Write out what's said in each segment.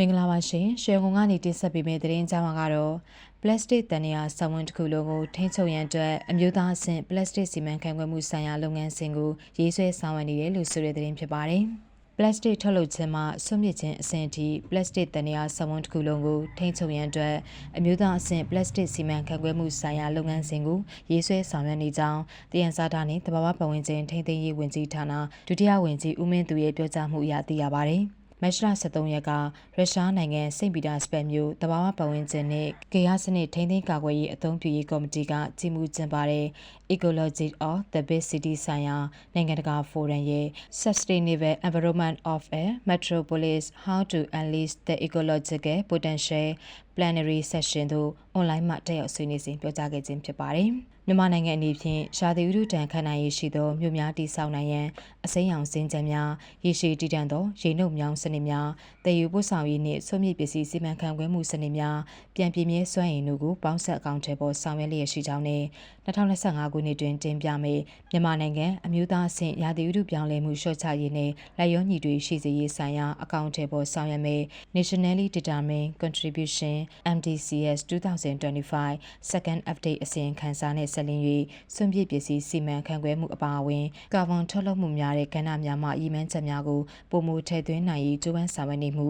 မင်္ဂလာပါရှင်ရှယ်ကွန်ကနေတင်ဆက်ပေးမယ့်သတင်းကြောင်းကတော့ပလတ်စတစ်တန်ရာဆောင်းဝန်တစ်ခုလုံးကိုထိန်းချုပ်ရန်အတွက်အမျိုးသားအဆင့်ပလတ်စတစ်စီမံခန့်ခွဲမှုဆိုင်ရာလုပ်ငန်းစဉ်ကိုရေးဆွဲဆောင်ရွက်နေတယ်လို့ဆိုတဲ့သတင်းဖြစ်ပါတယ်ပလတ်စတစ်ထုတ်လုပ်ခြင်းမှဆွန့်ပစ်ခြင်းအဆင့်အထိပလတ်စတစ်တန်ရာဆောင်းဝန်တစ်ခုလုံးကိုထိန်းချုပ်ရန်အတွက်အမျိုးသားအဆင့်ပလတ်စတစ်စီမံခန့်ခွဲမှုဆိုင်ရာလုပ်ငန်းစဉ်ကိုရေးဆွဲဆောင်ရွက်နေကြောင်းတယန်စာတာနှင့်တဘာဝပတ်ဝန်းကျင်ထိန်းသိမ်းရေးဝန်ကြီးဌာနဒုတိယဝန်ကြီးဦးမင်းသူရဲ့ပြောကြားမှုအရသိရပါတယ်။ မတ်လ23ရက်ကရုရှားနိုင်ငံစိန့်ပီတာစဘတ်မြို့တဘာဝပတ်ဝန်းကျင်နဲ့ကေယာစနစ်ထိန်းသိမ်းကာကွယ်ရေးအသုံးပြုရေးကော်မတီကကြီးမှုကျင်းပတဲ့ Ecology of the Big City ဆိုင်ရာနိုင်ငံတကာဖိုရမ်ရဲ့ Sustainable Environment of a Metropolis How to Unleash the Ecological Potential Plenary Session သို့ online မှာတက်ရောက်ဆွေးနွေးစဉ်ပြောကြားခဲ့ခြင်းဖြစ်ပါတယ်။မြန်မာနိုင်ငံအနေဖြင့်ရှားသည်ဥဒုတန်ခန္ဓာရည်ရှိသောမြို့များတိစောက်နိုင်ရန်အစိမ်းရောင်စင်ကြံများရေရှည်တည်တံ့သောရေနှုတ်မြောင်းစနစ်များတည်ယူပို့ဆောင်ရေးနှင့်ဆွမြစ်ပစ္စည်းစီမံခန့်ခွဲမှုစနစ်များပြန်ပြည့်မြဲစွမ်းရည်တို့ကိုပေါင်းဆက်အကောင့်ထဲပေါ်ဆောင်ရွက်လျက်ရှိကြောင်းနဲ့2025ခုနှစ်တွင်တင်ပြမယ့်မြန်မာနိုင်ငံအမျိုးသားအဆင့်ရာသီဥတုပြောင်းလဲမှုလျှော့ချရေးနှင့်လက်ရောညီတွေရှိစေရေးဆိုင်ရာအကောင့်ထဲပေါ်ဆောင်ရွက်မယ့် Nationally Determined Contribution MDCS 2025 Second Update အစီရင်ခံစာနှင့်ဆက်လင်း၍စွန့်ပစ်ပစ္စည်းစီမံခန့်ခွဲမှုအပါအဝင်ကာဗွန်ထုတ်လွှတ်မှုများတဲ့ကဏ္ဍများမှရည်မှန်းချက်များကိုပုံမူထည့်သွင်းနိုင်ရေးကြိုးပမ်းဆောင်ရွက်နေမှု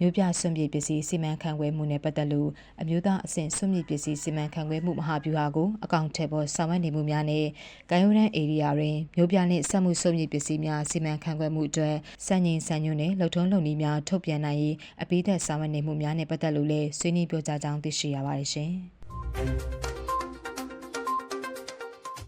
မြို့ပြစွန့်ပစ်ပစ္စည်းစီမံခန့်ခွဲမှုနဲ့ပတ်သက်လို့အမျိုးသားအဆင့်စွန့်ပစ်ပစ္စည်းစီမံခန့်ခွဲမှုမဟာဗျူဟာကိုအကောင့်ထည့်ပေါ်ဆောင်ရွက်နေမှုများနဲ့ကံရိုးတန်းဧရိယာတွင်မြို့ပြနှင့်စက်မှုစွန့်ပစ်ပစ္စည်းများစီမံခန့်ခွဲမှုအတွက်စံချိန်စံညွှန်းနဲ့လှုပ်ထုံးလုပ်နည်းများထုတ်ပြန်နိုင်ရေးအပိသက်ဆောင်ရွက်နေမှုများနဲ့ပတ်သက်လို့လည်းဆွေးနွေးပြောကြားကြောင်းသိရှိရပါတယ်ရှင်။